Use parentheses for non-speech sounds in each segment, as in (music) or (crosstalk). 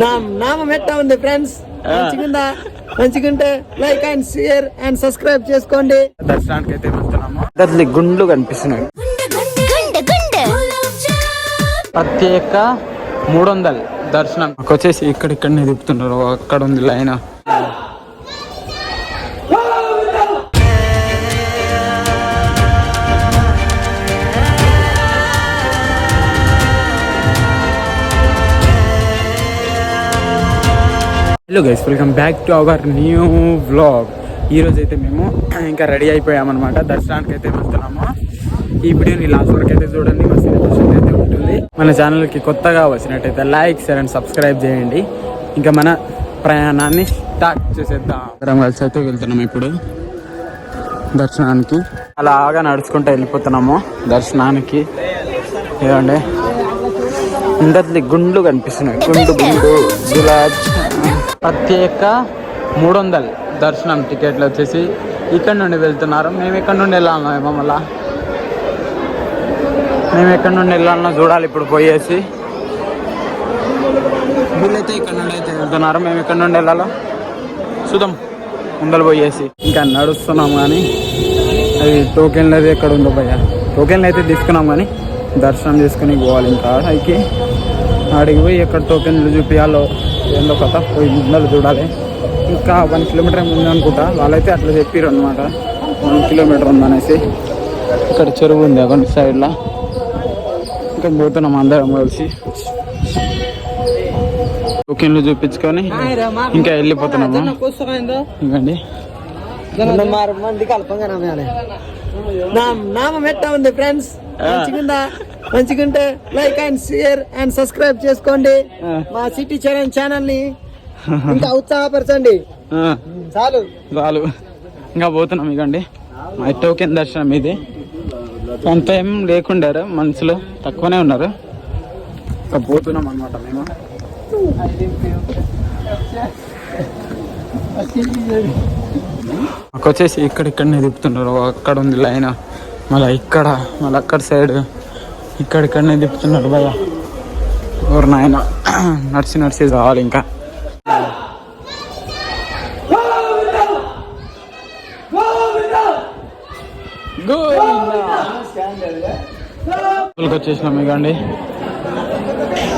నా నామం ఎట్టా ఉంది ఫ్రెండ్స్ మంచిగుందా? మంచిగుంటే like and share and subscribe చేసుకోండి. దర్శనానికి అయితే వెళ్తున్నాము గుండ్లు కనిపిస్తున్నాయి. గుండె గుండె ప్రత్యేక మూడు వందలు దర్శనం. వచ్చేసి ఇక్కడ ఇక్కడనే తిప్పుతున్నారు. అక్కడ ఉంది line. Hello guys welcome back to our new vlog ఈరోజు అయితే మేము ఇంకా రెడీ అయిపోయామన్నమాట. దర్శనానికి అయితే వెళ్తున్నాము. ఈ వీడియోని లాస్ట్ వరకు అయితే చూడండి. మా సెలబ్రేషన్ అయితే ఉంటుంది. మన ఛానల్కి కొత్తగా వచ్చినట్టయితే లైక్ షేర్ అండ్ సబ్స్క్రైబ్ చేయండి. ఇంకా మన ప్రయాణాన్ని స్టార్ట్ చేసేద్దాం. కలిసి అయితే వెళ్తున్నాము ఇప్పుడు. దర్శనానికి. అలాగా నడుచుకుంటూ వెళ్ళిపోతున్నాము. దర్శనానికి. ఏమండి? అందరి గుండ్లు కనిపిస్తున్నాయి. గుండు గుండు గులాబ్. ప్రత్యేక మూడు వందలు దర్శనం టికెట్లు వచ్చేసి ఇక్కడ నుండి వెళ్తున్నారు. మేము ఇక్కడ నుండి వెళ్ళాలన్నా మమ్మల్ని మేము ఎక్కడ నుండి వెళ్ళాలన్నా చూడాలి ఇప్పుడు పోయేసి. వీళ్ళైతే ఇక్కడ నుండి అయితే వెళ్తున్నారు. మేము ఎక్కడ నుండి వెళ్ళాలో? చూద్దాం. ముందలు పోయేసి. ఇంకా నడుస్తున్నాం కానీ అది టోకెన్లు అది ఎక్కడ ఉందో భయ్య. టోకెన్లు అయితే తీసుకున్నాం కానీ దర్శనం చేసుకుని పోవాలి ఇంకా. అడిగి ఆడికి పోయి ఎక్కడ టోకెన్లు చూపించాలో ఏందో కథ పోయి ముందలు చూడాలి. ఇంకా వన్ కిలోమీటర్ ఉంది అనుకుంటా. వాళ్ళైతే అట్లా చెప్పారు అనమాట వన్ కిలోమీటర్ ఉందనేసి. ఇక్కడ చెరువు ఉంది అక్కడ సైడ్లో ఇంకా పోతున్నాం అందరం కలిసి. టోకెన్లు చూపించుకొని ఇంకా వెళ్ళిపోతున్నాము? ఇంకండి. నామం ఎట్టా ఉంది ఫ్రెండ్స్ మంచిగుందా? మంచిగుంటే like and share and subscribe చేసుకోండి. మా సిటీ చరణ్ ఛానల్ని (laughs) ఇంకా ఉత్సాహపరచండి. చాలు. చాలు. ఇంకా పోతున్నాం ఇకండి మా టోకెన్ దర్శనం ఇది. అంత ఏం లేకుండారు మనుషులు తక్కువనే ఉన్నారు. ఇంకా పోతున్నాం అనమాట మేము. మాకు వచ్చేసి ఇక్కడ ఇక్కడనే తిప్పుతున్నారు. అక్కడ ఉంది లైన్. మళ్ళీ ఇక్కడ మళ్ళీ అక్కడ సైడ్ ఇక్కడ ఇక్కడనే తిప్పుతున్నారు భయ ఎవరు నాయన నడిచి నడిచి రావాలి ఇంకా. వచ్చేసినాం ఇకండి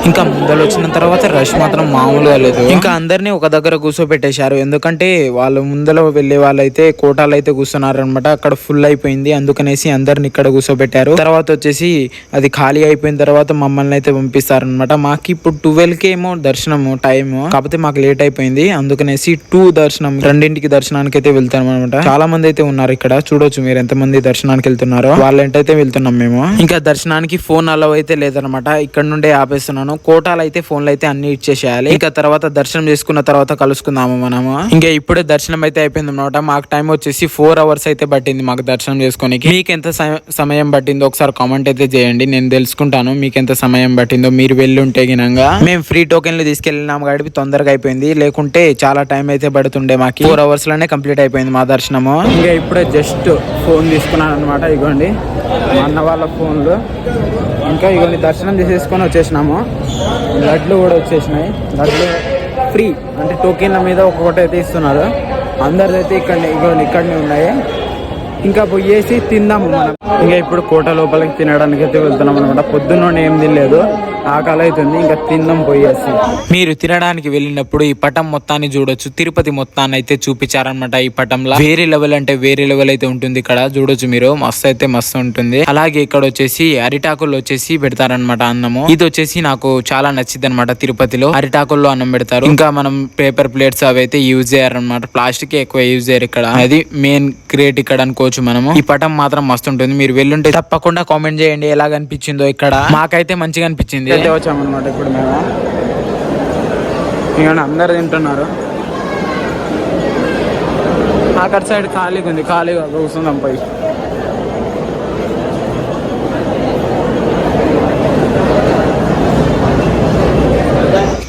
ఇంకా ముందర వచ్చిన తర్వాత రష్ మాత్రం మామూలుగా లేదు. ఇంకా అందరినీ ఒక దగ్గర కూర్చోబెట్టేశారు. ఎందుకంటే వాళ్ళు ముందర వెళ్ళే వాళ్ళైతే కోటాలు అయితే కూర్చున్నారు అనమాట అక్కడ ఫుల్ అయిపోయింది. అందుకనేసి అందరిని ఇక్కడ కూర్చోబెట్టారు. తర్వాత వచ్చేసి అది ఖాళీ అయిపోయిన తర్వాత మమ్మల్ని అయితే పంపిస్తారనమాట మాకు ఇప్పుడు ట్వెల్వ్కి ఏమో దర్శనము టైము కాకపోతే మాకు లేట్ అయిపోయింది. అందుకనేసి టూ దర్శనం రెండింటికి దర్శనానికి అయితే వెళ్తాం అనమాట చాలా మంది అయితే ఉన్నారు ఇక్కడ. చూడొచ్చు మీరు ఎంత మంది దర్శనానికి వెళ్తున్నారో. వాళ్ళ ఏంటైతే వెళ్తున్నాం మేము. ఇంకా దర్శనానికి ఫోన్ అలవ్ అయితే లేదనమాట ఇక్కడ నుండే ఆపేస్తున్నాను. కోటాలు అయితే ఫోన్లు అయితే అన్ని ఇచ్చేసేయాలి. ఇంకా తర్వాత దర్శనం చేసుకున్న తర్వాత కలుసుకుందాము మనము. ఇంకా ఇప్పుడే దర్శనం అయితే అయిపోయింది అనమాట మాకు టైం వచ్చేసి ఫోర్ అవర్స్ అయితే పట్టింది మాకు దర్శనం చేసుకోనికి. మీకు ఎంత సమయం పట్టిందో ఒకసారి కామెంట్ అయితే చేయండి. నేను తెలుసుకుంటాను మీకు ఎంత సమయం పట్టిందో. మీరు వెళ్ళి ఉంటే గినంగా. మేము ఫ్రీ టోకెన్లు తీసుకెళ్ళినాము కాబట్టి తొందరగా అయిపోయింది. లేకుంటే చాలా టైం అయితే పడుతుండే మాకు. ఫోర్ అవర్స్లోనే కంప్లీట్ అయిపోయింది మా దర్శనము. ఇంకా ఇప్పుడే జస్ట్ ఫోన్ తీసుకున్నాను అనమాట ఇగోండి. మా అన్న వాళ్ళ ఫోన్లు. ఇంకా ఇగోండి దర్శనం చేసేసుకొని వచ్చేసినాము. లడ్లు కూడా వచ్చేసినాయి. లడ్లు ఫ్రీ. అంటే టోకెన్ల మీద ఒక్కొక్కటి అయితే ఇస్తున్నారు. అందరిదైతే ఇక్కడ ఇగోండి ఇక్కడనే ఉన్నాయి. ఇంకా పోయేసి తిందాము మనం. ఇంకా ఇప్పుడు కోట లోపలికి తినడానికి అయితే వెళ్తున్నాం అనమాట పొద్దున్న ఏం తినలేదు. ఆకలి అవుతుంది. ఇంకా తిందాం పోయేసి మీరు తినడానికి వెళ్ళినప్పుడు ఈ పటం మొత్తాన్ని చూడొచ్చు. తిరుపతి మొత్తాన్ని అయితే చూపించారనమాట ఈ పటంలో. వేరే లెవెల్ అంటే వేరే లెవెల్ అయితే ఉంటుంది ఇక్కడ. చూడొచ్చు మీరు. మస్తు అయితే మస్తు ఉంటుంది. అలాగే ఇక్కడ వచ్చేసి అరిటాకుల్లో వచ్చేసి పెడతారనమాట అన్నము. ఇది వచ్చేసి నాకు చాలా నచ్చింది అనమాట తిరుపతిలో. అరిటాకుల్లో అన్నం పెడతారు. ఇంకా మనం పేపర్ ప్లేట్స్ అవి అయితే యూజ్ చేయారనమాట ప్లాస్టిక్ ఎక్కువ యూజ్ చేయరు ఇక్కడ. అది మెయిన్ గ్రేట్ ఇక్కడ అనుకోవచ్చు మనము. ఈ పటం మాత్రం మస్తు ఉంటుంది. మీరు వెళ్ళుంటే తప్పకుండా కామెంట్ చేయండి. ఎలా అనిపించిందో ఇక్కడ. మాకైతే మంచిగా అనిపించింది. వచ్చామన్నమాట ఇప్పుడు మేము. అందరు తింటున్నారు. అక్కడ సైడ్ ఖాళీగా ఉంది. ఖాళీగా కూర్చుందాం పై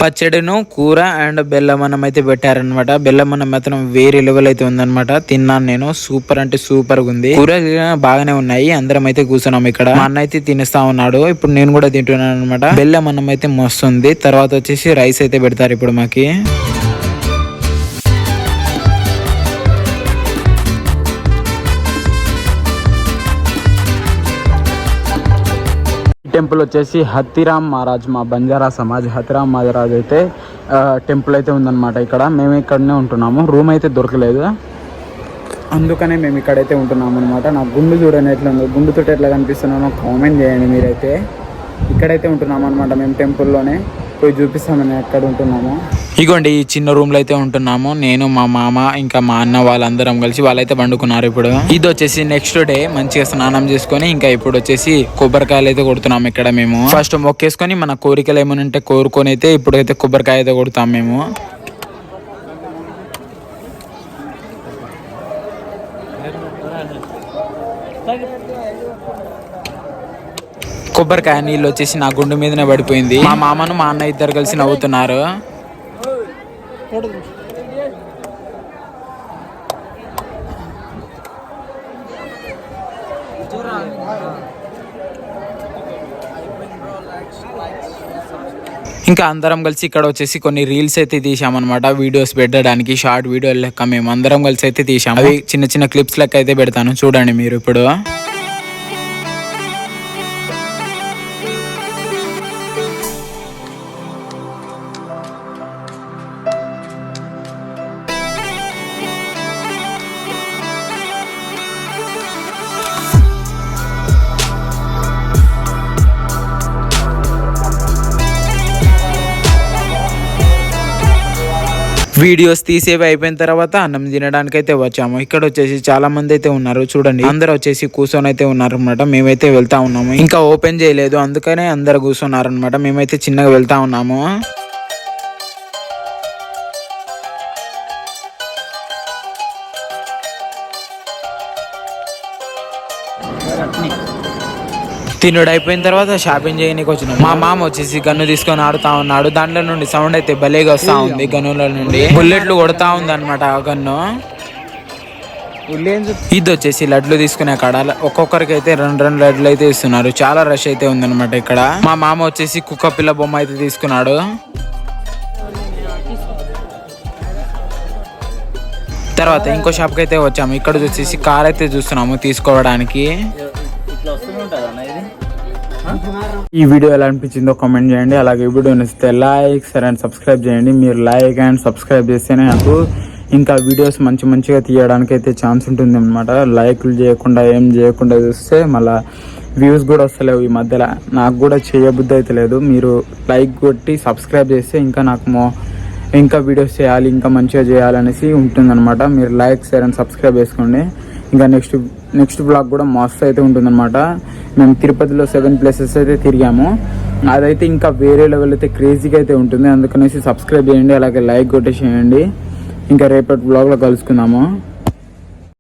పచ్చడిను కూర అండ్ బెల్లం అన్నం అయితే పెట్టారనమాట బెల్లం అన్నం మాత్రం వేరే లెవెల్ అయితే ఉందన్నమాట. తిన్నాను నేను. సూపర్ అంటే సూపర్గా ఉంది. కూర బాగానే ఉన్నాయి. అందరం అయితే కూర్చున్నాం ఇక్కడ. మా అన్న అయితే తినేస్తా ఉన్నాడు. ఇప్పుడు నేను కూడా తింటున్నాను అనమాట బెల్లం అన్నం అయితే మస్తు ఉంది. తర్వాత వచ్చేసి రైస్ అయితే పెడతారు ఇప్పుడు మాకి. టెంపుల్ వచ్చేసి హతిరామ్ మహారాజ్ మా బంజారా సమాజ్. హతిరామ్ మహారాజ్ అయితే టెంపుల్ అయితే ఉందన్నమాట ఇక్కడ. మేము ఇక్కడనే ఉంటున్నాము. రూమ్ అయితే దొరకలేదు. అందుకనే మేము ఇక్కడైతే ఉంటున్నాము అనమాట నా గుండు చూడండి ఎట్లా ఉందో. గుండుతో ఎట్లా కనిపిస్తున్నానో కామెంట్ చేయండి మీరైతే. ఇక్కడైతే ఉంటున్నాము అనమాట మేము టెంపుల్లోనే. పోయి చూపిస్తామని ఎక్కడ ఉంటున్నాము. ఇగోండి ఈ చిన్న రూమ్లో అయితే ఉంటున్నాము. నేను మా మామ ఇంకా మా అన్న వాళ్ళందరం కలిసి వాళ్ళైతే వండుకున్నారు ఇప్పుడు. ఇది వచ్చేసి నెక్స్ట్ డే మంచిగా స్నానం చేసుకొని ఇంకా ఇప్పుడు వచ్చేసి కొబ్బరికాయలు అయితే కొడుతున్నాం ఇక్కడ మేము. ఫస్ట్ మొక్కేసుకొని మన కోరికలు ఏమైనా ఉంటే కోరుకొని అయితే ఇప్పుడైతే కొబ్బరికాయ అయితే కొడతాం మేము. కొబ్బరికాయ నీళ్ళు వచ్చేసి నా గుండె మీదనే పడిపోయింది. మా మామను మా అన్న ఇద్దరు కలిసి నవ్వుతున్నారు. ఇంకా అందరం కలిసి ఇక్కడ వచ్చేసి కొన్ని రీల్స్ అయితే తీసామన్నమాట వీడియోస్ పెట్టడానికి షార్ట్ వీడియో లెక్క మేము అందరం కలిసి అయితే తీసాము అవి చిన్న చిన్న క్లిప్స్ లెక్క అయితే పెడతాను. చూడండి మీరు ఇప్పుడు. వీడియోస్ తీసేవి అయిపోయిన తర్వాత అన్నం తినడానికి అయితే వచ్చాము. ఇక్కడ వచ్చేసి చాలా మంది అయితే ఉన్నారు. చూడండి అందరు వచ్చేసి కూర్చొని అయితే ఉన్నారు అనమాట మేమైతే వెళ్తా ఉన్నాము. ఇంకా ఓపెన్ చేయలేదు. అందుకనే అందరు కూర్చున్నారు అనమాట మేమైతే చిన్నగా వెళ్తా ఉన్నాము. తినుడు అయిపోయిన తర్వాత షాపింగ్ చేయడానికి వచ్చినాం. మా మామ వచ్చేసి గన్ను తీసుకొని ఆడుతా ఉన్నాడు. దాంట్లో నుండి సౌండ్ అయితే భలేగా వస్తా ఉంది గన్నుల నుండి. బుల్లెట్లు కొడతా ఉంది అనమాట ఆ గన్ను. ఇది వచ్చేసి లడ్లు తీసుకునే కాడ. ఒక్కొక్కరికి అయితే రెండు రెండు లడ్లు అయితే ఇస్తున్నారు. చాలా రష్ అయితే ఉందన్నమాట ఇక్కడ. మా మామ వచ్చేసి కుక్క పిల్ల బొమ్మ అయితే తీసుకున్నాడు. తర్వాత ఇంకో షాప్కి అయితే వచ్చాము. ఇక్కడ వచ్చేసి కార్ అయితే చూస్తున్నాము తీసుకోవడానికి. ఈ వీడియో ఎలా అనిపించిందో కామెంట్ చేయండి. అలాగే వీడియో నచ్చితే లైక్ సరే అండ్ సబ్స్క్రైబ్ చేయండి. మీరు లైక్ అండ్ సబ్స్క్రైబ్ చేస్తేనే నాకు ఇంకా వీడియోస్ మంచి మంచిగా తీయడానికి అయితే ఛాన్స్ ఉంటుంది అనమాట లైక్లు చేయకుండా ఏం చేయకుండా చూస్తే మళ్ళీ వ్యూస్ కూడా వస్తలేవు ఈ మధ్యలో. నాకు కూడా చేయబుద్ధి అయితే లేదు. మీరు లైక్ కొట్టి సబ్స్క్రైబ్ చేస్తే ఇంకా నాకు మో ఇంకా వీడియోస్ చేయాలి ఇంకా మంచిగా చేయాలనేసి ఉంటుందన్నమాట. మీరు లైక్ షేర్ అండ్ సబ్స్క్రైబ్ చేసుకోండి ఇంకా నెక్స్ట్ నెక్స్ట్ బ్లాగ్ కూడా మస్తు అయితే ఉంటుందన్నమాట. మేము తిరుపతిలో సెవెన్ ప్లేసెస్ అయితే తిరిగాము. అదైతే ఇంకా వేరే లెవెల్ అయితే క్రేజీగా అయితే ఉంటుంది. అందుకనేసి సబ్స్క్రైబ్ చేయండి అలాగే లైక్ కొట్టేసేయండి. ఇంకా రేపటి బ్లాగ్లో కలుసుకుందాము.